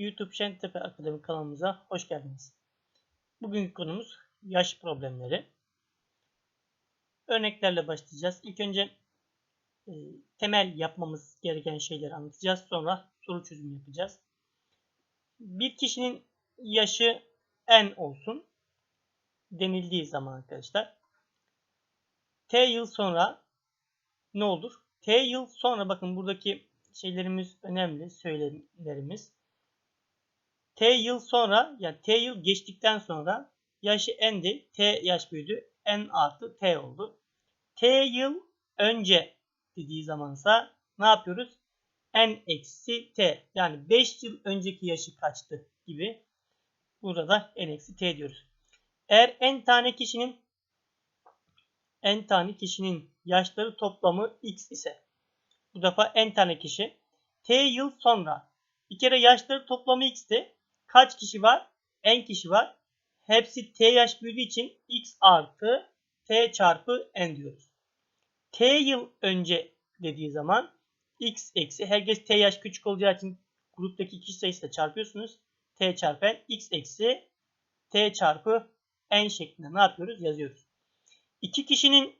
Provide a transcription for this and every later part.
YouTube Şentepe Akademi kanalımıza hoş geldiniz. Bugünkü konumuz yaş problemleri. Örneklerle başlayacağız. İlk önce e, temel yapmamız gereken şeyleri anlatacağız. Sonra soru çözümü yapacağız. Bir kişinin yaşı n olsun denildiği zaman arkadaşlar t yıl sonra ne olur? T yıl sonra bakın buradaki şeylerimiz önemli söylemlerimiz. T yıl sonra yani T yıl geçtikten sonra yaşı n'di. T yaş büyüdü. N artı T oldu. T yıl önce dediği zamansa ne yapıyoruz? N eksi T. Yani 5 yıl önceki yaşı kaçtı gibi. Burada N eksi T diyoruz. Eğer N tane kişinin N tane kişinin yaşları toplamı X ise bu defa N tane kişi T yıl sonra bir kere yaşları toplamı X'ti. Kaç kişi var? N kişi var. Hepsi T yaş büyüdüğü için X artı T çarpı N diyoruz. T yıl önce dediği zaman X eksi herkes T yaş küçük olacağı için gruptaki kişi sayısıyla çarpıyorsunuz. T çarpı N X eksi T çarpı N şeklinde ne yapıyoruz? Yazıyoruz. İki kişinin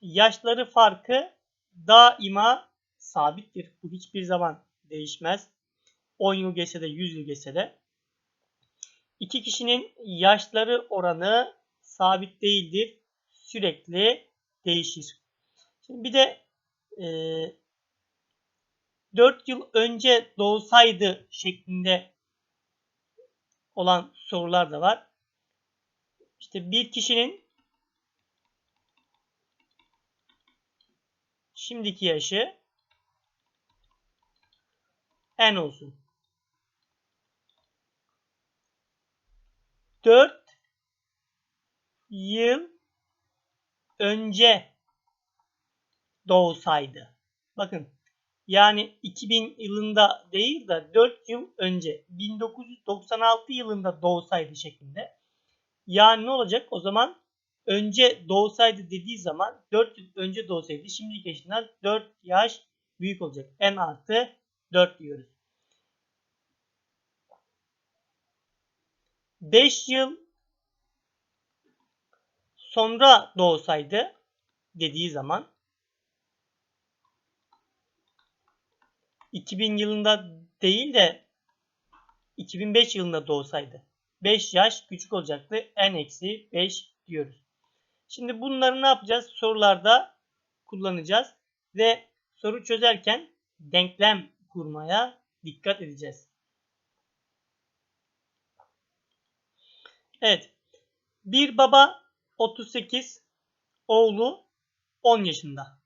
yaşları farkı daima sabittir. Bu hiçbir zaman değişmez. 10 yıl geçse de 100 yıl geçse de. İki kişinin yaşları oranı sabit değildir. Sürekli değişir. Şimdi bir de e, 4 yıl önce doğsaydı şeklinde olan sorular da var. İşte bir kişinin şimdiki yaşı n olsun. 4 yıl önce doğsaydı. Bakın yani 2000 yılında değil de 4 yıl önce 1996 yılında doğsaydı şeklinde. Yani ne olacak? O zaman önce doğsaydı dediği zaman 4 yıl önce doğsaydı şimdiki yaşından 4 yaş büyük olacak. N artı 4 diyoruz. 5 yıl sonra doğsaydı dediği zaman 2000 yılında değil de 2005 yılında doğsaydı 5 yaş küçük olacaktı. N-5 diyoruz. Şimdi bunları ne yapacağız? Sorularda kullanacağız ve soru çözerken denklem kurmaya dikkat edeceğiz. Evet. Bir baba 38, oğlu 10 yaşında.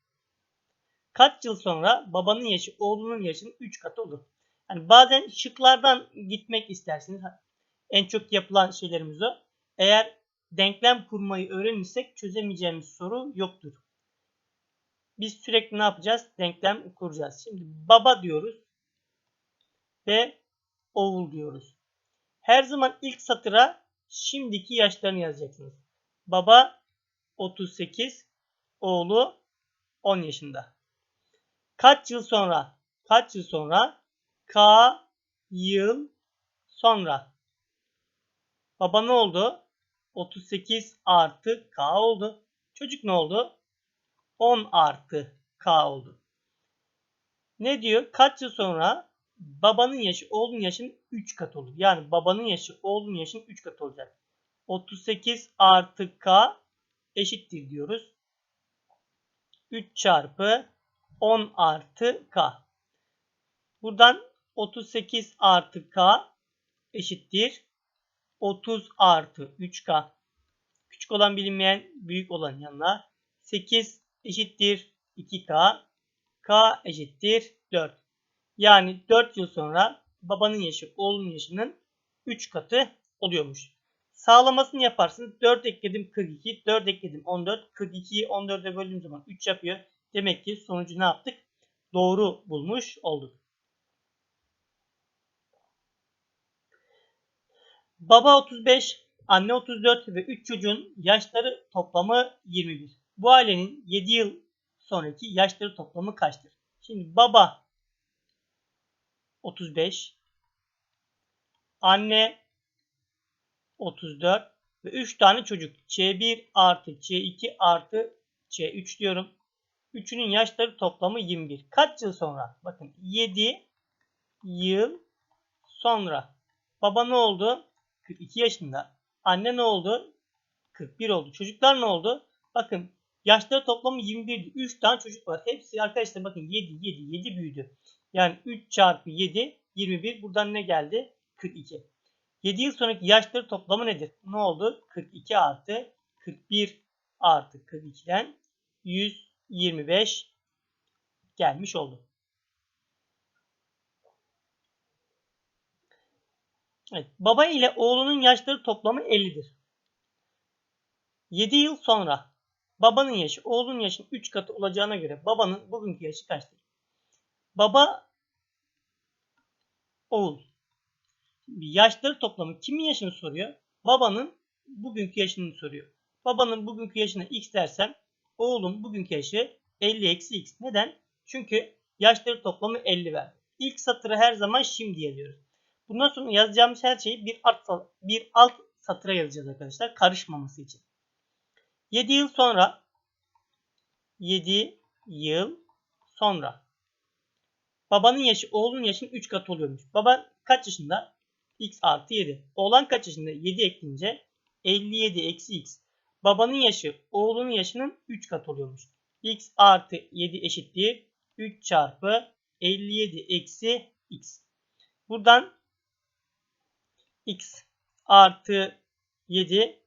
Kaç yıl sonra babanın yaşı oğlunun yaşının 3 katı olur? Yani bazen şıklardan gitmek istersiniz. En çok yapılan şeylerimiz o. Eğer denklem kurmayı öğrenirsek çözemeyeceğimiz soru yoktur. Biz sürekli ne yapacağız? Denklem kuracağız. Şimdi baba diyoruz ve oğul diyoruz. Her zaman ilk satıra şimdiki yaşlarını yazacaksınız. Baba 38, oğlu 10 yaşında. Kaç yıl sonra? Kaç yıl sonra? K yıl sonra. Baba ne oldu? 38 artı K oldu. Çocuk ne oldu? 10 artı K oldu. Ne diyor? Kaç yıl sonra babanın yaşı oğlunun yaşının 3 katı olur. Yani babanın yaşı oğlunun yaşının 3 katı olacak. 38 artı K eşittir diyoruz. 3 çarpı 10 artı K. Buradan 38 artı K eşittir. 30 artı 3K. Küçük olan bilinmeyen büyük olan yanına 8 eşittir 2K. K eşittir 4. Yani 4 yıl sonra babanın yaşı oğlunun yaşının 3 katı oluyormuş. Sağlamasını yaparsınız. 4 ekledim 42, 4 ekledim 14. 42'yi 14'e böldüğüm zaman 3 yapıyor. Demek ki sonucu ne yaptık? Doğru bulmuş olduk. Baba 35, anne 34 ve 3 çocuğun yaşları toplamı 21. Bu ailenin 7 yıl sonraki yaşları toplamı kaçtır? Şimdi baba 35, Anne 34 ve 3 tane çocuk. C1 artı C2 artı C3 diyorum. Üçünün yaşları toplamı 21. Kaç yıl sonra? Bakın 7 yıl sonra. Baba ne oldu? 42 yaşında. Anne ne oldu? 41 oldu. Çocuklar ne oldu? Bakın yaşları toplamı 21. 3 tane çocuk var. Hepsi arkadaşlar bakın 7 7 7 büyüdü. Yani 3 çarpı 7 21. Buradan ne geldi? 42. 7 yıl sonraki yaşları toplamı nedir? Ne oldu? 42 artı 41 artı 42'den 125 gelmiş oldu. Evet, baba ile oğlunun yaşları toplamı 50'dir. 7 yıl sonra babanın yaşı oğlunun yaşının 3 katı olacağına göre babanın bugünkü yaşı kaçtır? Baba oğul. Yaşları toplamı kimin yaşını soruyor? Babanın bugünkü yaşını soruyor. Babanın bugünkü yaşına x dersem oğlum bugünkü yaşı 50 eksi x. Neden? Çünkü yaşları toplamı 50 verdi. İlk satırı her zaman şimdi yazıyoruz. Bundan sonra yazacağımız her şeyi bir alt, bir alt satıra yazacağız arkadaşlar. Karışmaması için. 7 yıl sonra 7 yıl sonra babanın yaşı oğlunun yaşının 3 katı oluyormuş. Baba kaç yaşında? x artı 7. Oğlan kaç yaşında? 7 ekleyince 57 eksi x. Babanın yaşı oğlunun yaşının 3 katı oluyormuş. x artı 7 eşittir. 3 çarpı 57 eksi x. Buradan x artı 7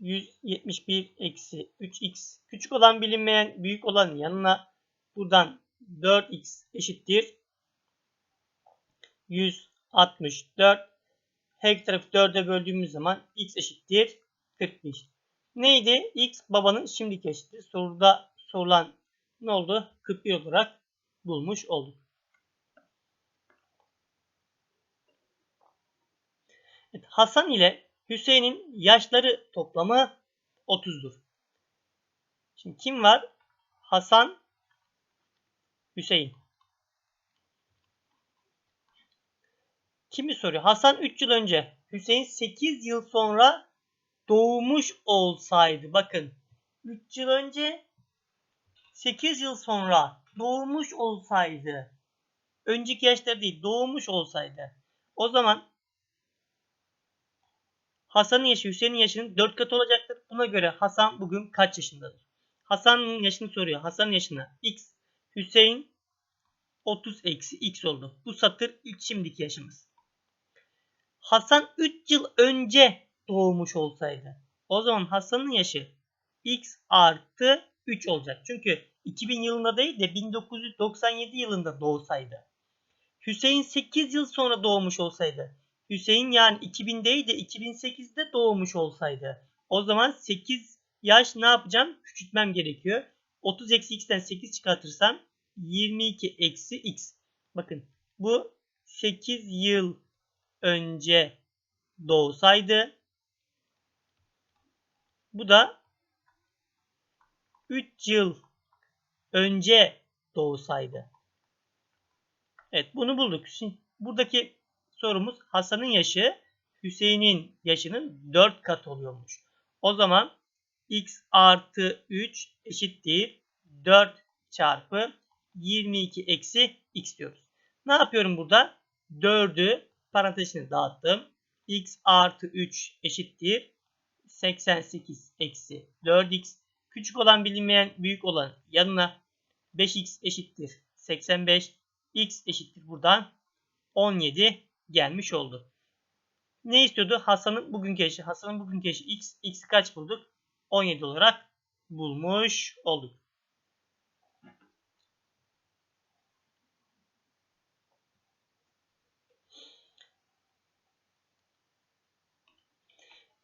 171 eksi 3x küçük olan bilinmeyen büyük olan yanına buradan 4x eşittir 164 her tarafı 4'e böldüğümüz zaman x eşittir 45. Neydi? x babanın şimdiki eşittir. Soruda sorulan ne oldu? 41 olarak bulmuş olduk. Evet, Hasan ile Hüseyin'in yaşları toplamı 30'dur. Şimdi kim var? Hasan, Hüseyin. Kimi soruyor? Hasan 3 yıl önce, Hüseyin 8 yıl sonra doğmuş olsaydı. Bakın 3 yıl önce 8 yıl sonra doğmuş olsaydı. Önceki yaşları değil doğmuş olsaydı. O zaman Hasan'ın yaşı Hüseyin'in yaşının 4 katı olacaktır. Buna göre Hasan bugün kaç yaşındadır? Hasan'ın yaşını soruyor. Hasan'ın yaşına x. Hüseyin 30 eksi x oldu. Bu satır ilk şimdiki yaşımız. Hasan 3 yıl önce doğmuş olsaydı. O zaman Hasan'ın yaşı x artı 3 olacak. Çünkü 2000 yılında değil de 1997 yılında doğsaydı. Hüseyin 8 yıl sonra doğmuş olsaydı. Hüseyin yani 2000 değil de 2008'de doğmuş olsaydı. O zaman 8 yaş ne yapacağım? Küçültmem gerekiyor. 30 eksi x'ten 8 çıkartırsam 22 eksi x. Bakın bu 8 yıl önce doğsaydı. Bu da 3 yıl önce doğsaydı. Evet bunu bulduk. Şimdi buradaki sorumuz Hasan'ın yaşı Hüseyin'in yaşının 4 kat oluyormuş. O zaman x artı 3 eşittir 4 çarpı 22 eksi x diyoruz. Ne yapıyorum burada? 4'ü parantezine dağıttım. x artı 3 eşittir 88 eksi 4x. Küçük olan bilinmeyen büyük olan yanına 5x eşittir 85. x eşittir buradan 17 gelmiş oldu. Ne istiyordu? Hasan'ın bugünkü eşi. Hasan'ın bugünkü eşi x. X'i kaç bulduk? 17 olarak bulmuş olduk.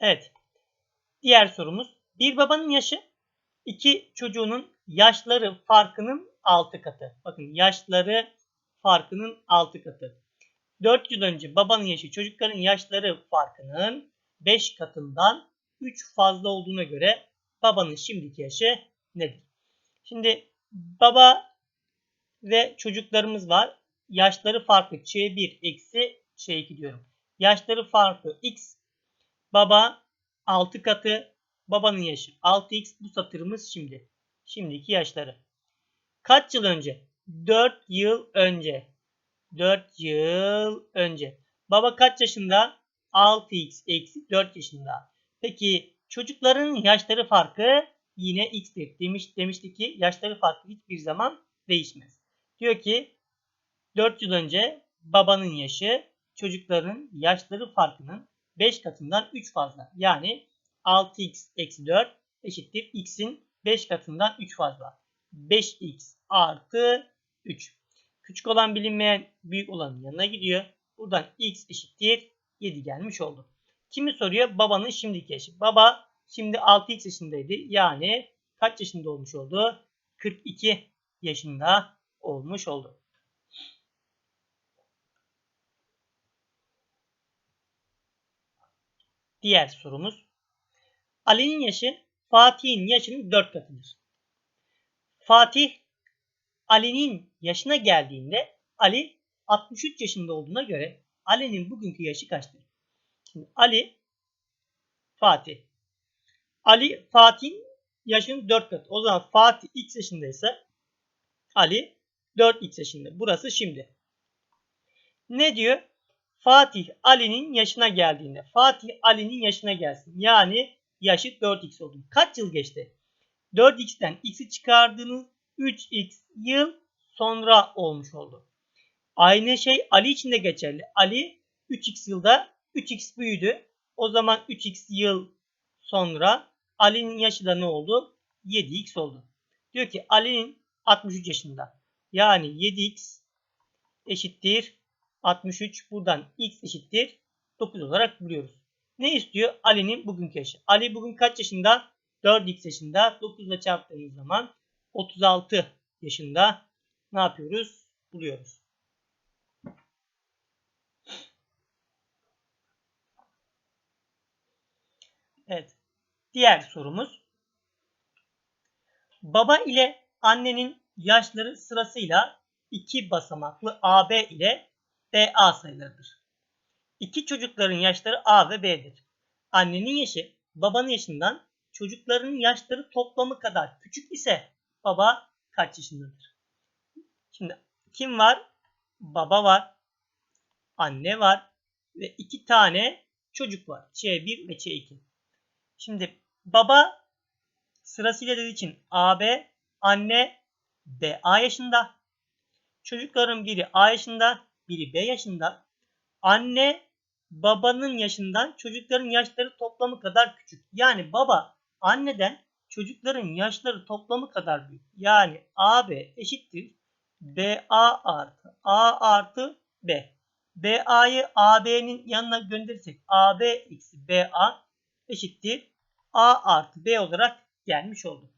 Evet. Diğer sorumuz. Bir babanın yaşı iki çocuğunun yaşları farkının 6 katı. Bakın yaşları farkının 6 katı. 4 yıl önce babanın yaşı çocukların yaşları farkının 5 katından 3 fazla olduğuna göre babanın şimdiki yaşı nedir? Şimdi baba ve çocuklarımız var. yaşları farklı Ç1 eksi Ç2 diyorum. Yaşları farklı X. Baba 6 katı. Babanın yaşı 6X. Bu satırımız şimdi. Şimdiki yaşları. Kaç yıl önce? 4 yıl önce. 4 yıl önce. Baba kaç yaşında? 6x eksi 4 yaşında. Peki çocukların yaşları farkı yine x'tir. Demiş, demişti ki yaşları farkı hiçbir zaman değişmez. Diyor ki 4 yıl önce babanın yaşı çocukların yaşları farkının 5 katından 3 fazla. Yani 6x eksi 4 eşittir x'in 5 katından 3 fazla. 5x artı 3. Küçük olan bilinmeyen büyük olanın yanına gidiyor. Buradan x eşittir 7 gelmiş oldu. Kimi soruyor? Babanın şimdiki yaşı. Baba şimdi 6x yaşındaydı. Yani kaç yaşında olmuş oldu? 42 yaşında olmuş oldu. Diğer sorumuz. Ali'nin yaşı Fatih'in yaşının 4 katıdır. Fatih Ali'nin yaşına geldiğinde Ali 63 yaşında olduğuna göre Ali'nin bugünkü yaşı kaçtır? Şimdi Ali Fatih. Ali Fatih'in yaşının 4 katı. O zaman Fatih x yaşındaysa Ali 4x yaşında. Burası şimdi. Ne diyor? Fatih Ali'nin yaşına geldiğinde. Fatih Ali'nin yaşına gelsin. Yani yaşı 4x oldu. Kaç yıl geçti? 4x'ten x'i çıkardığınız 3x yıl sonra olmuş oldu. Aynı şey Ali için de geçerli. Ali 3x yılda 3x büyüdü. O zaman 3x yıl sonra Ali'nin yaşı da ne oldu? 7x oldu. Diyor ki Ali'nin 63 yaşında. Yani 7x eşittir 63. Buradan x eşittir 9 olarak buluyoruz. Ne istiyor? Ali'nin bugünkü yaşı. Ali bugün kaç yaşında? 4x yaşında. 9 ile çarptığımız zaman 36 yaşında ne yapıyoruz? Buluyoruz. Evet. Diğer sorumuz. Baba ile annenin yaşları sırasıyla iki basamaklı AB ile BA sayılarıdır. İki çocukların yaşları A ve B'dir. Annenin yaşı babanın yaşından çocukların yaşları toplamı kadar küçük ise baba kaç yaşındadır? Şimdi kim var? Baba var. Anne var. Ve iki tane çocuk var. Ç1 ve Ç2. Şimdi baba sırasıyla dediği için AB, anne BA yaşında. Çocukların biri A yaşında, biri B yaşında. Anne babanın yaşından çocukların yaşları toplamı kadar küçük. Yani baba anneden çocukların yaşları toplamı kadar büyük. Yani AB eşittir BA artı A artı B. BA'yı AB'nin yanına gönderirsek AB eksi BA eşittir A artı B olarak gelmiş oldu.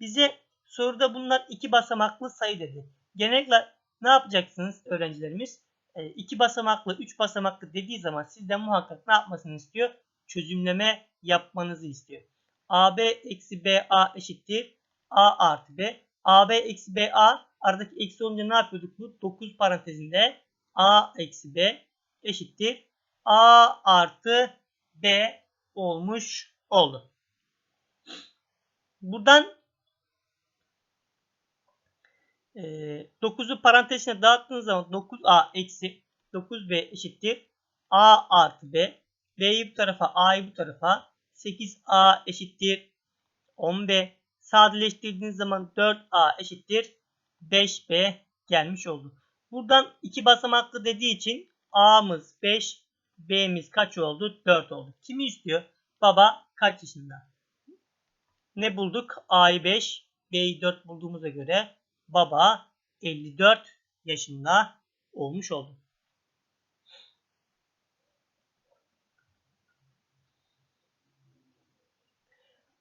Bize soruda bunlar iki basamaklı sayı dedi. Genellikle ne yapacaksınız öğrencilerimiz? E, iki basamaklı, üç basamaklı dediği zaman sizden muhakkak ne yapmasını istiyor? Çözümleme yapmanızı istiyor. AB eksi BA eşittir A artı B. AB eksi BA aradaki eksi olunca ne yapıyorduk bu? 9 parantezinde A eksi B eşittir A artı B olmuş oldu. Buradan e, 9'u parantezine dağıttığınız zaman 9A eksi 9B eşittir A artı B. B'yi bu tarafa A'yı bu tarafa 8A eşittir 10B. Sadeleştirdiğiniz zaman 4A eşittir 5B gelmiş oldu. Buradan iki basamaklı dediği için A'mız 5, B'miz kaç oldu? 4 oldu. Kimi istiyor? Baba kaç yaşında? Ne bulduk? A'yı 5, B'yi 4 bulduğumuza göre baba 54 yaşında olmuş oldu.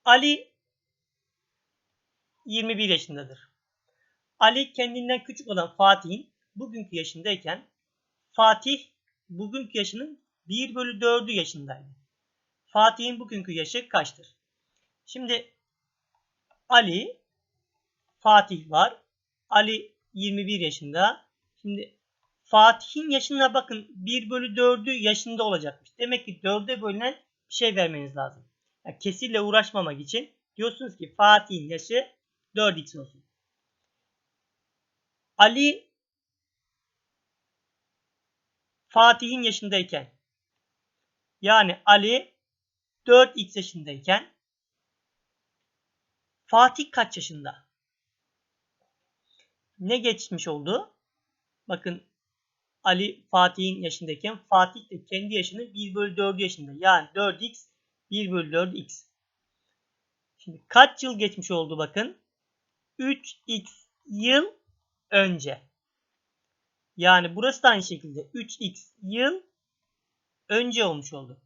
Ali 21 yaşındadır. Ali kendinden küçük olan Fatih'in bugünkü yaşındayken Fatih bugünkü yaşının 1 bölü 4'ü yaşındaydı. Fatih'in bugünkü yaşı kaçtır? Şimdi Ali, Fatih var. Ali 21 yaşında. Şimdi Fatih'in yaşına bakın 1 bölü 4'ü yaşında olacakmış. Demek ki 4'e bölünen bir şey vermeniz lazım. Yani kesirle uğraşmamak için diyorsunuz ki Fatih'in yaşı 4x olsun. Ali Fatih'in yaşındayken yani Ali 4x yaşındayken Fatih kaç yaşında? Ne geçmiş oldu? Bakın Ali Fatih'in yaşındayken Fatih de kendi yaşının 1 bölü 4 yaşında. Yani 4x 1 bölü 4x. Şimdi kaç yıl geçmiş oldu bakın. 3x yıl önce. Yani burası da aynı şekilde 3x yıl önce olmuş oldu.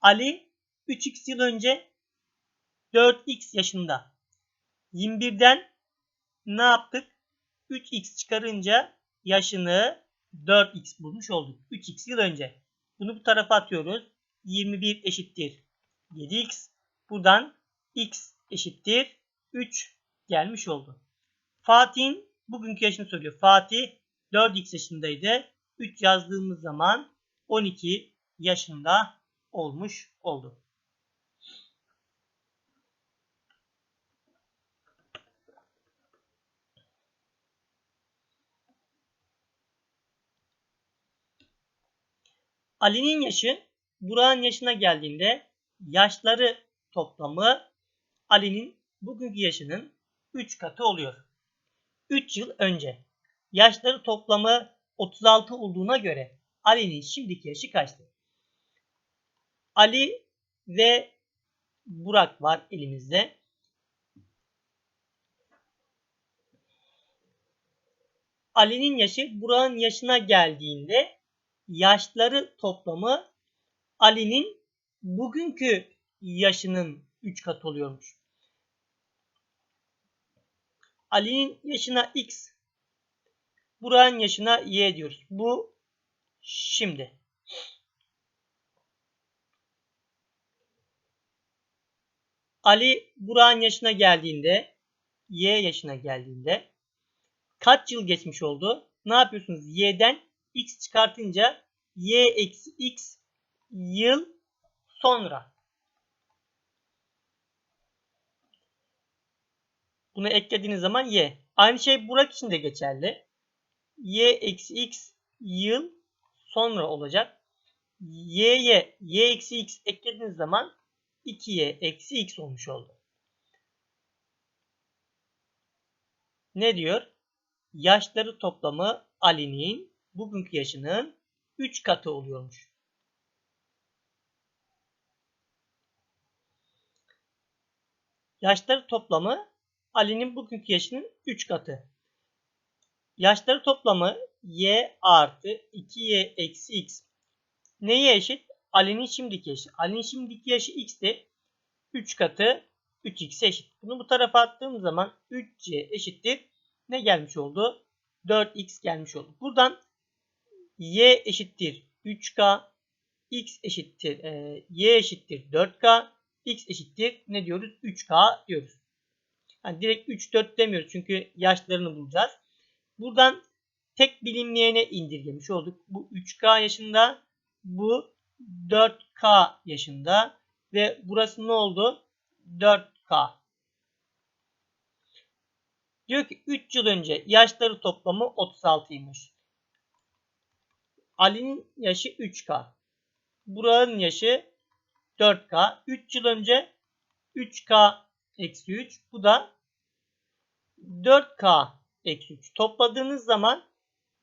Ali 3x yıl önce 4x yaşında. 21'den ne yaptık? 3x çıkarınca yaşını 4x bulmuş olduk. 3x yıl önce. Bunu bu tarafa atıyoruz. 21 eşittir 7x. Buradan x eşittir 3 gelmiş oldu. Fatih'in bugünkü yaşını soruyor. Fatih 4x yaşındaydı. 3 yazdığımız zaman 12 yaşında olmuş oldu. Ali'nin yaşı Burak'ın yaşına geldiğinde yaşları toplamı Ali'nin bugünkü yaşının 3 katı oluyor. 3 yıl önce. Yaşları toplamı 36 olduğuna göre Ali'nin şimdiki yaşı kaçtı? Ali ve Burak var elimizde. Ali'nin yaşı Burak'ın yaşına geldiğinde yaşları toplamı Ali'nin bugünkü yaşının 3 katı oluyormuş. Ali'nin yaşına x, Burak'ın yaşına y diyoruz. Bu şimdi. Ali Burak'ın yaşına geldiğinde, y yaşına geldiğinde kaç yıl geçmiş oldu? Ne yapıyorsunuz? y'den x çıkartınca y eksi x yıl sonra. Bunu eklediğiniz zaman y. Aynı şey Burak için de geçerli. y eksi x yıl sonra olacak. y'ye y eksi x eklediğiniz zaman 2y eksi x olmuş oldu. Ne diyor? Yaşları toplamı Ali'nin bugünkü yaşının 3 katı oluyormuş. Yaşları toplamı Ali'nin bugünkü yaşının 3 katı. Yaşları toplamı y artı 2y eksi x. Neye eşit? Ali'nin şimdiki yaşı. Ali'nin şimdiki yaşı x'ti. 3 katı 3x'e eşit. Bunu bu tarafa attığım zaman 3c eşittir. Ne gelmiş oldu? 4x gelmiş oldu. Buradan y eşittir 3k, x eşittir e, y eşittir 4k, x eşittir ne diyoruz? 3k diyoruz. Yani direkt 3 4 demiyoruz çünkü yaşlarını bulacağız. Buradan tek bilinmeyene indirgemiş olduk. Bu 3k yaşında, bu 4k yaşında ve burası ne oldu? 4k. Diyor ki 3 yıl önce yaşları toplamı 36'ymış. Ali'nin yaşı 3K. Burak'ın yaşı 4K. 3 yıl önce 3K eksi 3. Bu da 4K eksi 3. Topladığınız zaman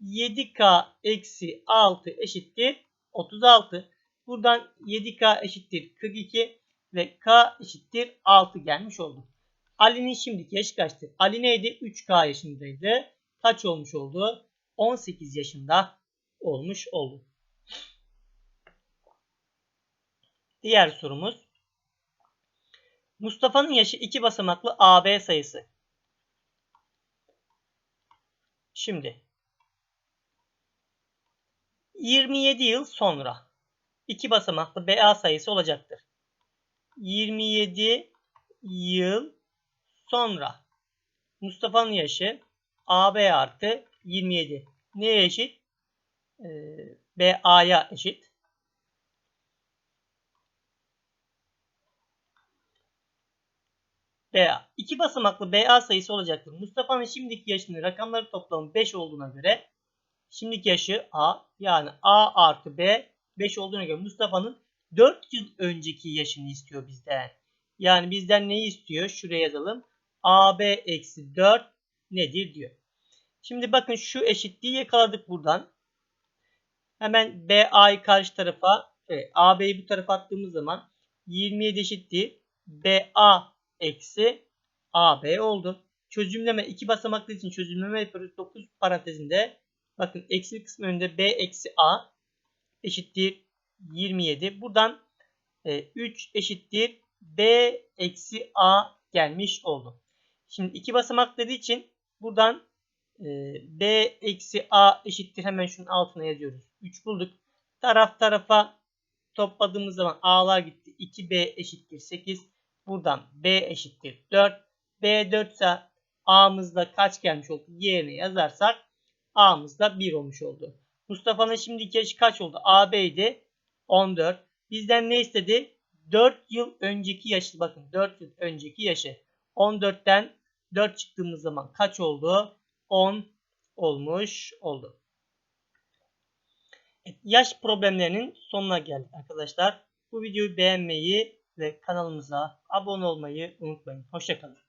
7K eksi 6 eşittir 36. Buradan 7K eşittir 42 ve K eşittir 6 gelmiş oldu. Ali'nin şimdiki yaşı kaçtı? Ali neydi? 3K yaşındaydı. Kaç olmuş oldu? 18 yaşında olmuş oldu. Diğer sorumuz. Mustafa'nın yaşı iki basamaklı AB sayısı. Şimdi 27 yıl sonra iki basamaklı BA sayısı olacaktır. 27 yıl sonra Mustafa'nın yaşı AB artı 27 neye eşit? e, BA'ya eşit. BA. İki basamaklı BA sayısı olacaktır. Mustafa'nın şimdiki yaşının rakamları toplamı 5 olduğuna göre şimdiki yaşı A yani A artı B 5 olduğuna göre Mustafa'nın 4 yıl önceki yaşını istiyor bizden. Yani bizden neyi istiyor? Şuraya yazalım. AB eksi 4 nedir diyor. Şimdi bakın şu eşitliği yakaladık buradan. Hemen BA'yı karşı tarafa, evet, AB'yi bu tarafa attığımız zaman 27 eşittir. BA eksi AB oldu. Çözümleme iki basamaklı için çözümleme yapıyoruz. 9 parantezinde bakın eksi kısmı önünde B eksi A eşittir 27. Buradan e, 3 eşittir B eksi A gelmiş oldu. Şimdi iki basamak dediği için buradan e, B eksi A eşittir hemen şunun altına yazıyoruz. 3 bulduk. Taraf tarafa topladığımız zaman A'lar gitti. 2B eşittir 8. Buradan B eşittir 4. B 4 ise A'mızda kaç gelmiş oldu? Yerine yazarsak A'mızda 1 olmuş oldu. Mustafa'nın şimdiki yaşı kaç oldu? AB'ydi. 14. Bizden ne istedi? 4 yıl önceki yaşı. Bakın 4 yıl önceki yaşı. 14'ten 4 çıktığımız zaman kaç oldu? 10 olmuş oldu. Yaş problemlerinin sonuna geldik arkadaşlar. Bu videoyu beğenmeyi ve kanalımıza abone olmayı unutmayın. Hoşçakalın.